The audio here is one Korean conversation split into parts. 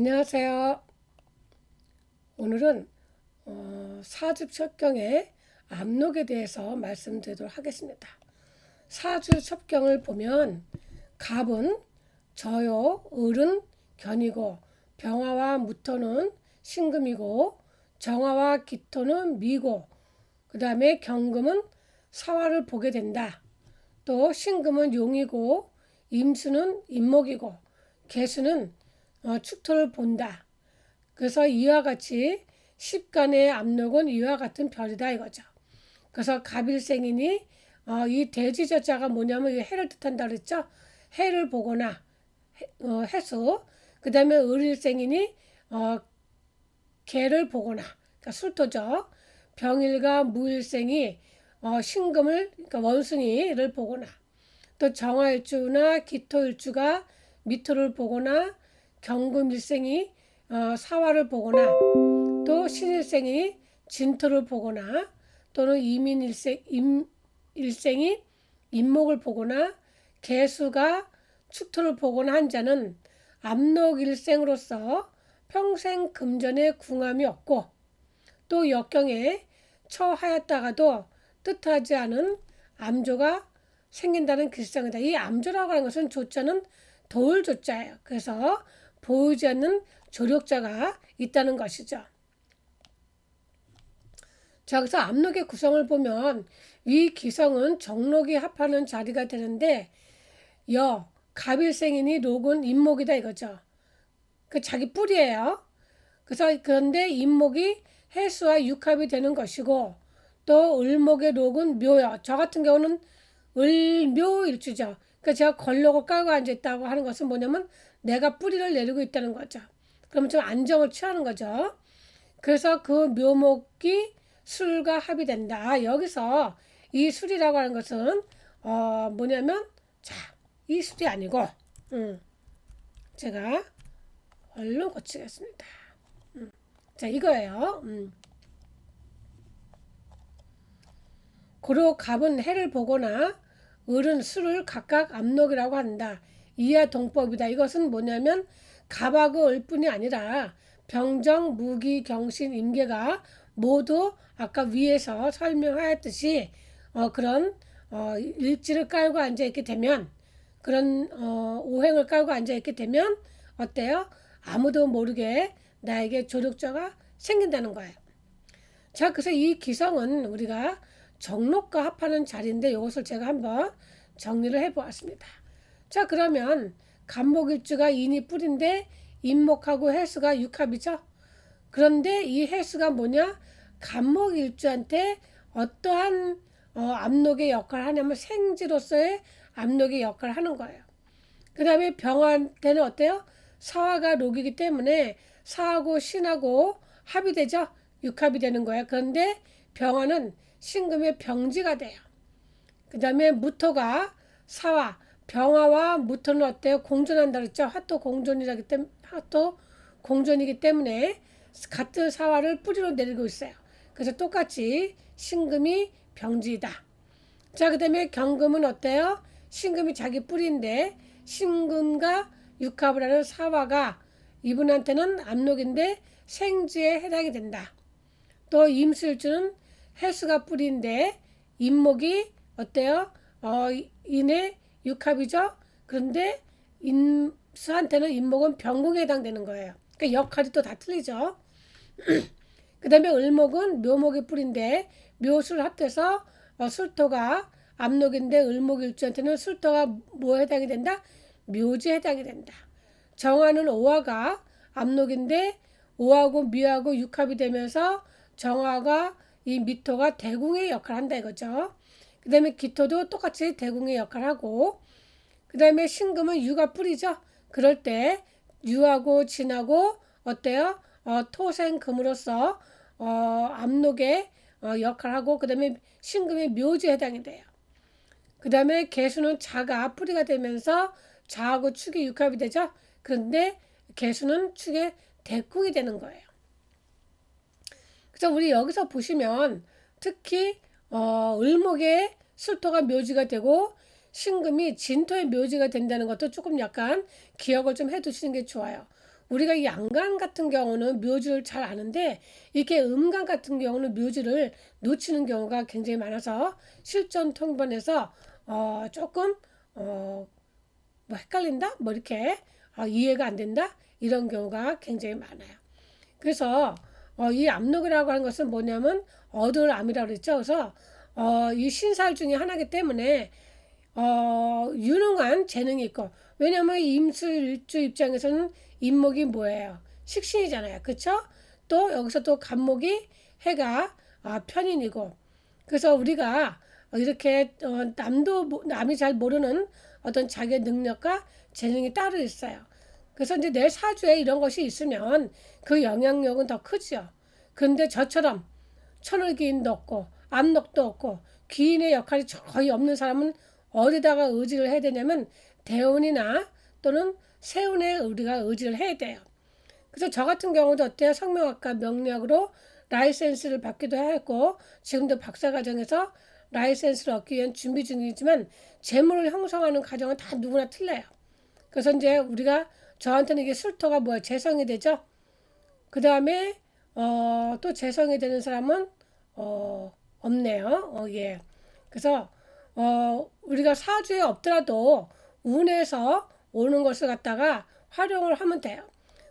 안녕하세요. 오늘은 어, 사주첩경의 압록에 대해서 말씀드리도록 하겠습니다. 사주첩경을 보면 갑은 저요, 을은 견이고 병화와 무토는 신금이고 정화와 기토는 미고 그 다음에 경금은 사화를 보게 된다. 또 신금은 용이고 임수는 임목이고 개수는 어, 축토를 본다. 그래서 이와 같이 십간의 압록은 이와 같은 별이다 이거죠. 그래서 갑일생이니 어, 이 대지저자가 뭐냐면 이 해를 뜻한다 그랬죠. 해를 보거나 해, 어, 해수 그 다음에 을일생이니 어, 개를 보거나 그러니까 술토죠. 병일과 무일생이 어, 신금을 그러니까 원숭이를 보거나 또 정화일주나 기토일주가 미토를 보거나 경금일생이 어, 사화를 보거나 또 신일생이 진토를 보거나 또는 이민일생 임, 일생이 임목을 보거나 개수가 축토를 보거나 한 자는 압록일생으로서 평생 금전에 궁함이 없고 또 역경에 처하였다가도 뜻하지 않은 암조가 생긴다는 글상이다. 이 암조라고 하는 것은 조자는 도울 조자예요. 그래서 보이지 않는 조력자가 있다는 것이죠. 자, 그래서 압록의 구성을 보면 위 기성은 정록이 합하는 자리가 되는데 여 갑일생이니 녹은 임목이다 이거죠. 그 자기 뿌리예요. 그래서 그런데 임목이 해수와 육합이 되는 것이고 또 을목의 녹은 묘요. 저 같은 경우는 을묘일주죠. 그러니까 제가 걸려고 깔고 앉아 있다고 하는 것은 뭐냐면 내가 뿌리를 내리고 있다는 거죠. 그러면 좀 안정을 취하는 거죠. 그래서 그 묘목이 술과 합이 된다. 여기서 이 술이라고 하는 것은 어 뭐냐면 자, 이 술이 아니고 음, 제가 얼른 고치겠습니다. 음, 자, 이거예요. 음. 고로 갑은 해를 보거나 을은 술을 각각 압록이라고 한다. 이하 동법이다. 이것은 뭐냐면 갑하고 을뿐이 아니라 병정, 무기, 경신, 임계가 모두 아까 위에서 설명하였듯이 어, 그런 어, 일지를 깔고 앉아 있게 되면 그런 어, 오행을 깔고 앉아 있게 되면 어때요? 아무도 모르게 나에게 조력자가 생긴다는 거예요. 자, 그래서 이 기성은 우리가 정록과 합하는 자리인데 이것을 제가 한번 정리를 해보았습니다. 자, 그러면 간목일주가 인이 뿌린데 임목하고 해수가 육합이죠. 그런데 이 해수가 뭐냐? 간목일주한테 어떠한 어, 압록의 역할을 하냐면 생지로서의 압록의 역할을 하는 거예요. 그 다음에 병한테는 어때요? 사화가 녹이기 때문에 사하고 신하고 합이 되죠. 육합이 되는 거예요. 그런데 병화는 신금의 병지가 돼요. 그 다음에 무토가 사화, 병화와 무토는 어때요? 공존한다 그랬죠? 화토 공존이라기 때문에 화토 공존이기 때문에 같은 사화를 뿌리로 내리고 있어요. 그래서 똑같이 신금이 병지다. 자, 그 다음에 경금은 어때요? 신금이 자기 뿌리인데 신금과 육합을 하는 사화가 이분한테는 압록인데 생지에 해당이 된다. 또 임술주는 해수가 뿌리인데 임목이 어때요? 어, 인의 육합이죠. 그런데 임수한테는 임목은 병궁에 해당되는 거예요. 그러니까 역할이 또 다 틀리죠. 그 다음에 을목은 묘목의 뿌리인데 묘술 합해서 어, 술토가 압록인데 을목일주한테는 술토가 뭐 해당이 된다? 묘지에 해당이 된다. 정화는 오화가 압록인데 오하고 미하고 육합이 되면서 정화가 이 미토가 대궁의 역할을 한다 이거죠. 그 다음에 기토도 똑같이 대궁의 역할을 하고 그 다음에 신금은 유가 뿌리죠. 그럴 때 유하고 진하고 어때요? 어, 토생금으로서 어, 압록의 어, 역할을 하고 그 다음에 신금의 묘지에 해당이 돼요. 그 다음에 개수는 자가 뿌리가 되면서 자하고 축이 육합이 되죠. 그런데 개수는 축의 대궁이 되는 거예요. 그래서 우리 여기서 보시면 특히 어, 을목의 술토가 묘지가 되고 신금이 진토의 묘지가 된다는 것도 조금 약간 기억을 좀 해두시는 게 좋아요. 우리가 이 양간 같은 경우는 묘지를 잘 아는데 이렇게 음간 같은 경우는 묘지를 놓치는 경우가 굉장히 많아서 실전 통번에서 어 조금 어 뭐 헷갈린다 뭐 이렇게 어, 이해가 안 된다 이런 경우가 굉장히 많아요. 그래서 어, 이 압록이라고 하는 것은 뭐냐면 어두울 암이라고 그랬죠. 그래서 어, 이 신살 중에 하나이기 때문에 어, 유능한 재능이 있고 왜냐하면 임수일주 입장에서는 임목이 뭐예요? 식신이잖아요. 그쵸? 또 여기서 또 간목이 해가 아, 편인이고 그래서 우리가 이렇게 어, 남도 모- 남이 잘 모르는 어떤 자기의 능력과 재능이 따로 있어요. 그래서 이제 내 사주에 이런 것이 있으면 그 영향력은 더 크죠. 그런데 저처럼 천을기인도 없고 암록도 없고 기인의 역할이 거의 없는 사람은 어디다가 의지를 해야 되냐면 대운이나 또는 세운에 우리가 의지를 해야 돼요. 그래서 저 같은 경우도 어때요? 성명학과 명리학으로 라이센스를 받기도 했고 지금도 박사 과정에서 라이센스를 얻기 위한 준비 중이지만 재물을 형성하는 과정은 다 누구나 틀려요. 그래서 이제 우리가 저한테는 이게 술토가 뭐야 재성이 되죠. 그 다음에 어, 또 재성이 되는 사람은 어, 없네요. 어, 예. 그래서 어, 우리가 사주에 없더라도 운에서 오는 것을 갖다가 활용을 하면 돼요.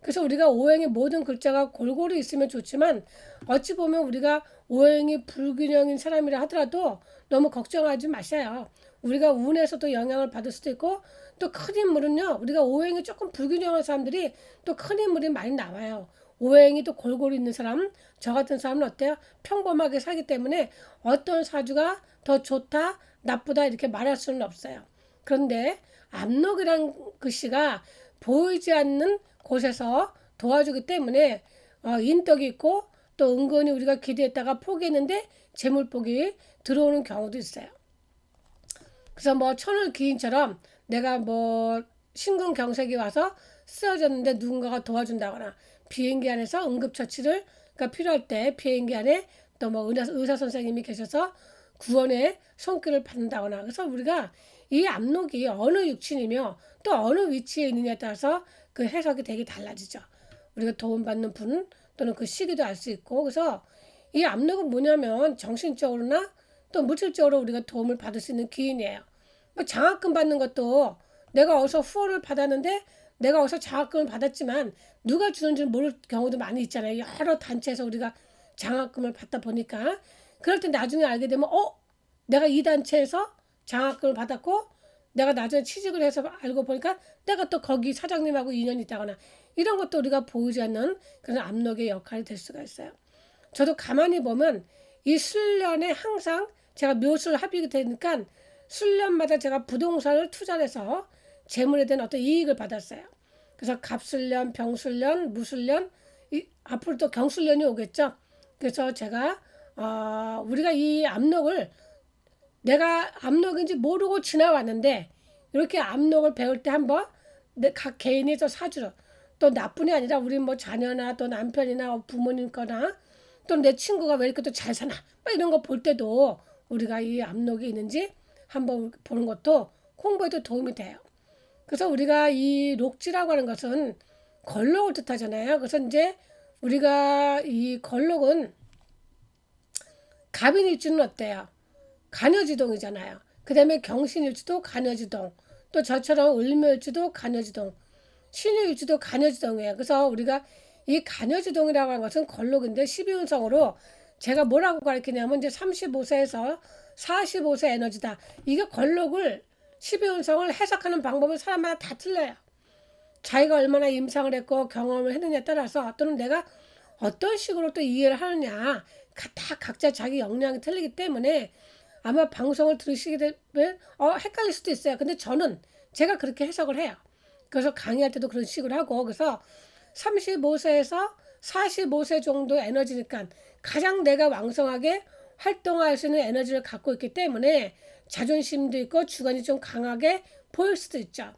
그래서 우리가 오행의 모든 글자가 골고루 있으면 좋지만 어찌 보면 우리가 오행이 불균형인 사람이라 하더라도 너무 걱정하지 마세요. 우리가 운에서도 영향을 받을 수도 있고 또 큰 인물은요. 우리가 오행이 조금 불균형한 사람들이 또 큰 인물이 많이 나와요. 오행이 또 골고루 있는 사람, 저 같은 사람은 어때요? 평범하게 살기 때문에 어떤 사주가 더 좋다, 나쁘다 이렇게 말할 수는 없어요. 그런데 압록이란 글씨가 보이지 않는 곳에서 도와주기 때문에 어, 인덕이 있고 또 은근히 우리가 기대했다가 포기했는데 재물복이 들어오는 경우도 있어요. 그래서 뭐 천을 기인처럼 내가 뭐 심근경색이 와서 쓰러졌는데 누군가가 도와준다거나 비행기 안에서 응급처치를 그러니까 필요할 때 비행기 안에 또 뭐 의사, 의사 선생님이 계셔서 구원의 손길을 받는다거나 그래서 우리가 이 압록이 어느 육친이며 또 어느 위치에 있느냐에 따라서 그 해석이 되게 달라지죠. 우리가 도움받는 분 또는 그 시기도 알 수 있고 그래서 이 압록은 뭐냐면 정신적으로나 또 물질적으로 우리가 도움을 받을 수 있는 기인이에요. 뭐 장학금 받는 것도 내가 어디서 후원을 받았는데 내가 어디서 장학금을 받았지만 누가 주는지 모를 경우도 많이 있잖아요. 여러 단체에서 우리가 장학금을 받다 보니까 그럴 때 나중에 알게 되면 어 내가 이 단체에서 장학금을 받았고 내가 나중에 취직을 해서 알고 보니까 내가 또 거기 사장님하고 인연이 있다거나 이런 것도 우리가 보이지 않는 그런 압록의 역할이 될 수가 있어요. 저도 가만히 보면 이 술련에 항상 제가 묘술 합의가 되니까 술련마다 제가 부동산을 투자해서 재물에 대한 어떤 이익을 받았어요. 그래서 갑술련, 병술련, 무술련, 이, 앞으로 또 경술련이 오겠죠. 그래서 제가 어, 우리가 이 압록을 내가 압록인지 모르고 지나왔는데 이렇게 압록을 배울 때 한번 내각 개인이 또 사주로 또 나뿐이 아니라 우리 뭐 자녀나 또 남편이나 부모님 거나 또 내 친구가 왜 이렇게 또 잘 사나 뭐 이런 거 볼 때도 우리가 이 압록이 있는지 한번 보는 것도 홍보에도 도움이 돼요. 그래서 우리가 이 록지라고 하는 것은 걸록을 뜻하잖아요. 그래서 이제 우리가 이 걸록은 갑인일주는 어때요? 간여지동이잖아요. 그 다음에 경신일주도 간여지동, 또 저처럼 을묘일주도 간여지동, 신유일주도 간여지동이에요. 그래서 우리가 이 간여지동이라고 하는 것은 걸록인데 12운성으로 제가 뭐라고 가르치냐면 이제 35세에서 45세 에너지다. 이게 걸록을 12운성을 해석하는 방법은 사람마다 다 틀려요. 자기가 얼마나 임상을 했고 경험을 했느냐에 따라서 또는 내가 어떤 식으로 또 이해를 하느냐 다 각자 자기 역량이 틀리기 때문에 아마 방송을 들으시게 되면 어 헷갈릴 수도 있어요. 근데 저는 제가 그렇게 해석을 해요. 그래서 강의할 때도 그런 식으로 하고 그래서 35세에서 45세 정도 에너지니까 가장 내가 왕성하게 활동할 수 있는 에너지를 갖고 있기 때문에 자존심도 있고 주관이 좀 강하게 보일 수도 있죠.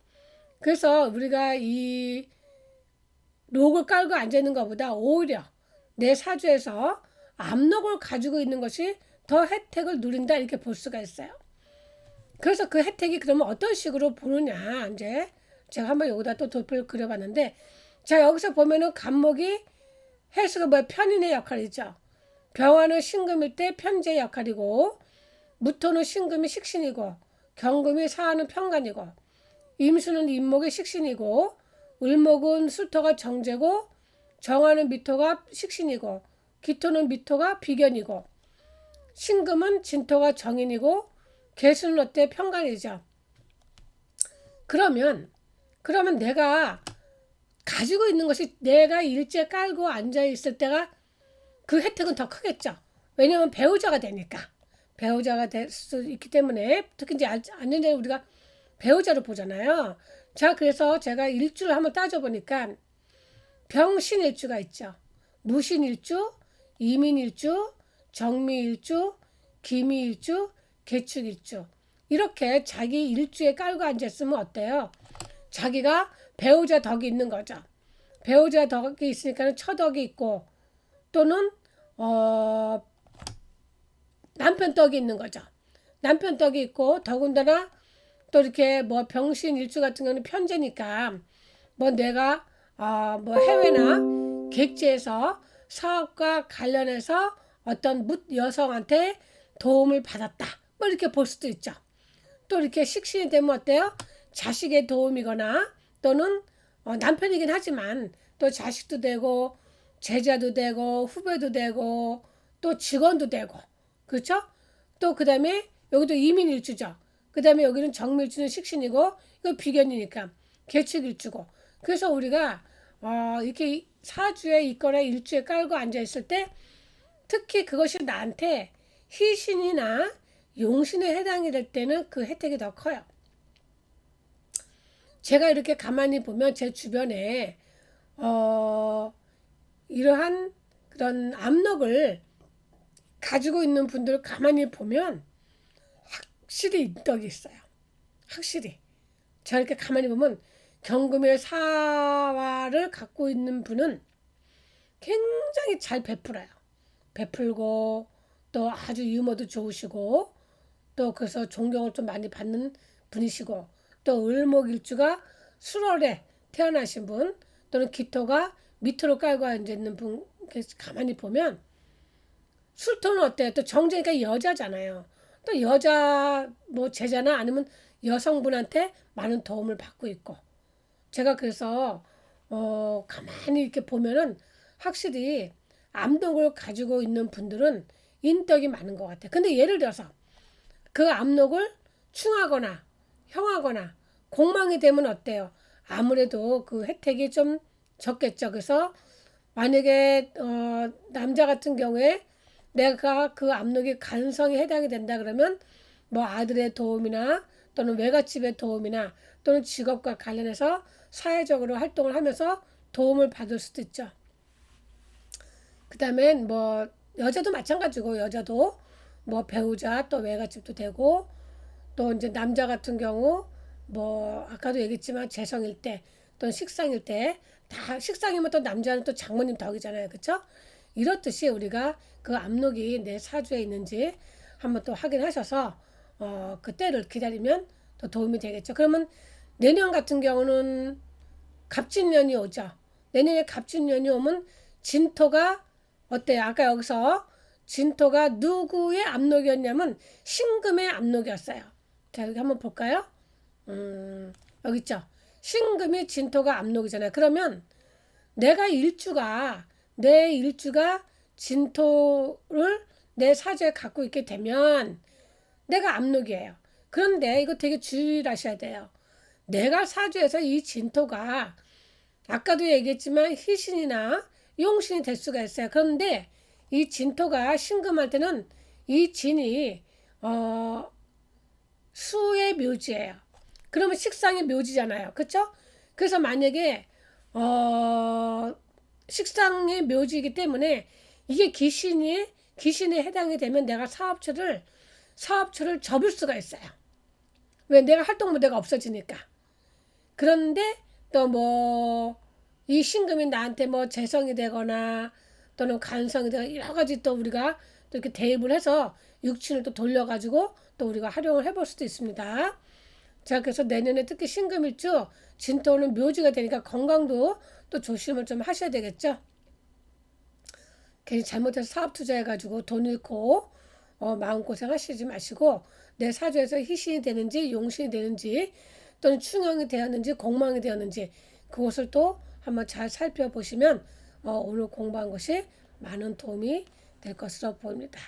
그래서 우리가 이 록을 깔고 앉아 있는 것보다 오히려 내 사주에서 압록을 가지고 있는 것이 더 혜택을 누린다 이렇게 볼 수가 있어요. 그래서 그 혜택이 그러면 어떤 식으로 보느냐 이제 제가 한번 여기다 또 도표를 그려봤는데 자 여기서 보면은 간목이 해수가 뭐야 편인의 역할이죠. 병화는 신금일 때 편제의 역할이고 무토는 신금이 식신이고 경금이 사하는 편관이고 임수는 임목의 식신이고 을목은 수토가 정제고 정화는 미토가 식신이고 기토는 미토가 비견이고 신금은 진토가 정인이고 개수는 어때 편관이죠. 그러면 그러면 내가 가지고 있는 것이 내가 일제 깔고 앉아 있을 때가 그 혜택은 더 크겠죠. 왜냐하면 배우자가 되니까 배우자가 될 수 있기 때문에 특히 이제 안전자를 우리가 배우자로 보잖아요. 자 그래서 제가 일주를 한번 따져보니까 병신일주가 있죠. 무신일주, 이민일주, 정미일주, 기미일주, 개축일주 이렇게 자기 일주에 깔고 앉았으면 어때요? 자기가 배우자 덕이 있는 거죠. 배우자 덕이 있으니까 처덕이 있고 또는 어 남편 덕이 있는 거죠. 남편 덕이 있고 더군다나 또 이렇게 뭐 병신 일주 같은 경우는 편제니까 뭐 내가 어 뭐 해외나 객지에서 사업과 관련해서 어떤 묻 여성한테 도움을 받았다. 뭐 이렇게 볼 수도 있죠. 또 이렇게 식신이 되면 어때요? 자식의 도움이거나 또는 어, 남편이긴 하지만 또 자식도 되고 제자도 되고 후배도 되고 또 직원도 되고 그렇죠? 또 그 다음에 여기도 이민일주죠. 그 다음에 여기는 정밀주는 식신이고 이거 비견이니까 개축일주고 그래서 우리가 어, 이렇게 사주에 있거나 일주에 깔고 앉아 있을 때 특히 그것이 나한테 희신이나 용신에 해당이 될 때는 그 혜택이 더 커요. 제가 이렇게 가만히 보면 제 주변에 어 이러한 그런 압력을 가지고 있는 분들을 가만히 보면 확실히 인덕이 있어요. 확실히. 이렇게 가만히 보면 경금의 사화를 갖고 있는 분은 굉장히 잘 베풀어요. 베풀고 또 아주 유머도 좋으시고 또 그래서 존경을 좀 많이 받는 분이시고 또 을목일주가 수월에 태어나신 분 또는 기토가 밑으로 깔고 앉아 있는 분 가만히 보면 술토는 어때요? 또 정제니까 여자잖아요. 또 여자 뭐 제자나 아니면 여성분한테 많은 도움을 받고 있고 제가 그래서 어 가만히 이렇게 보면은 확실히 암독을 가지고 있는 분들은 인덕이 많은 것 같아요. 근데 예를 들어서 그 암록을 충하거나 형하거나 공망이 되면 어때요? 아무래도 그 혜택이 좀 적겠죠. 그래서 만약에 어, 남자 같은 경우에 내가 그 압력이 간성이 해당이 된다 그러면 뭐 아들의 도움이나 또는 외갓집의 도움이나 또는 직업과 관련해서 사회적으로 활동을 하면서 도움을 받을 수도 있죠. 그 다음엔 뭐 여자도 마찬가지고 여자도 뭐 배우자 또 외갓집도 되고 또 이제 남자 같은 경우 뭐 아까도 얘기했지만 재성일 때 또는 식상일 때 다 식상이면 또 남자는 또 장모님 덕이잖아요. 그쵸? 이렇듯이 우리가 그 압록이 내 사주에 있는지 한번 또 확인하셔서 어 그때를 기다리면 더 도움이 되겠죠. 그러면 내년 같은 경우는 갑진년이 오죠. 내년에 갑진년이 오면 진토가 어때요? 아까 여기서 진토가 누구의 압록이었냐면 신금의 압록이었어요. 자 여기 한번 볼까요? 음, 여기 있죠. 신금이 진토가 압록이잖아요. 그러면 내가 일주가 내 일주가 진토를 내 사주에 갖고 있게 되면 내가 압록이에요. 그런데 이거 되게 주의를 하셔야 돼요. 내가 사주에서 이 진토가 아까도 얘기했지만 희신이나 용신이 될 수가 있어요. 그런데 이 진토가 신금할 때는 이 진이 어 수의 묘지예요. 그러면 식상의 묘지잖아요. 그렇죠? 그래서 만약에 어 식상의 묘지이기 때문에 이게 귀신이 귀신에 해당이 되면 내가 사업처를 사업처를 접을 수가 있어요. 왜 내가 활동 무대가 없어지니까. 그런데 또 뭐 이 신금이 나한테 뭐 재성이 되거나 또는 간성이 되거나 여러 가지 또 우리가 또 이렇게 대입을 해서 육친을 또 돌려가지고 또 우리가 활용을 해볼 수도 있습니다. 제가 그래서 내년에 특히 신금일주 진토는 묘지가 되니까 건강도 또 조심을 좀 하셔야 되겠죠. 괜히 잘못해서 사업 투자해가지고 돈 잃고 어, 마음고생 하시지 마시고 내 사주에서 희신이 되는지 용신이 되는지 또는 충형이 되었는지 공망이 되었는지 그것을 또 한번 잘 살펴보시면 어, 오늘 공부한 것이 많은 도움이 될 것으로 보입니다.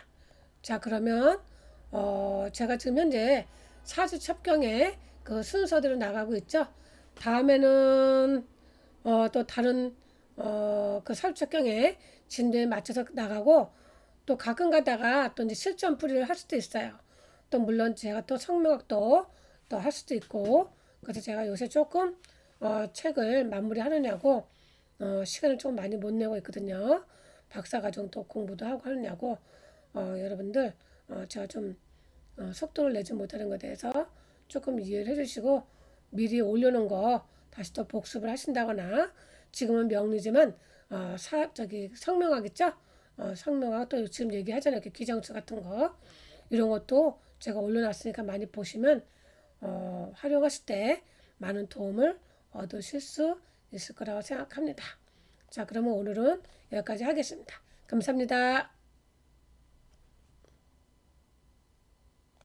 자 그러면 어, 제가 지금 현재 사주 첩경에 그 순서대로 나가고 있죠. 다음에는 어, 또 다른 어, 그 사주 첩경에 진도에 맞춰서 나가고 또 가끔 가다가 또 이제 실전 풀이를 할 수도 있어요. 또 물론 제가 또 성명학도 또 할 수도 있고 그래서 제가 요새 조금 어, 책을 마무리하느냐고 어, 시간을 좀 많이 못 내고 있거든요. 박사과정 또 공부도 하고 하느냐고 어, 여러분들 어, 제가 좀 어, 속도를 내지 못하는 것에 대해서 조금 이해를 해주시고 미리 올려놓은 거 다시 또 복습을 하신다거나 지금은 명리지만 어, 사 저기 성명학 있죠? 어, 성명학 또 지금 얘기하잖아요. 이렇게 기장수 같은 거 이런 것도 제가 올려놨으니까 많이 보시면 어, 활용하실 때 많은 도움을 얻으실 수 있을 거라고 생각합니다. 자, 그러면 오늘은 여기까지 하겠습니다. 감사합니다.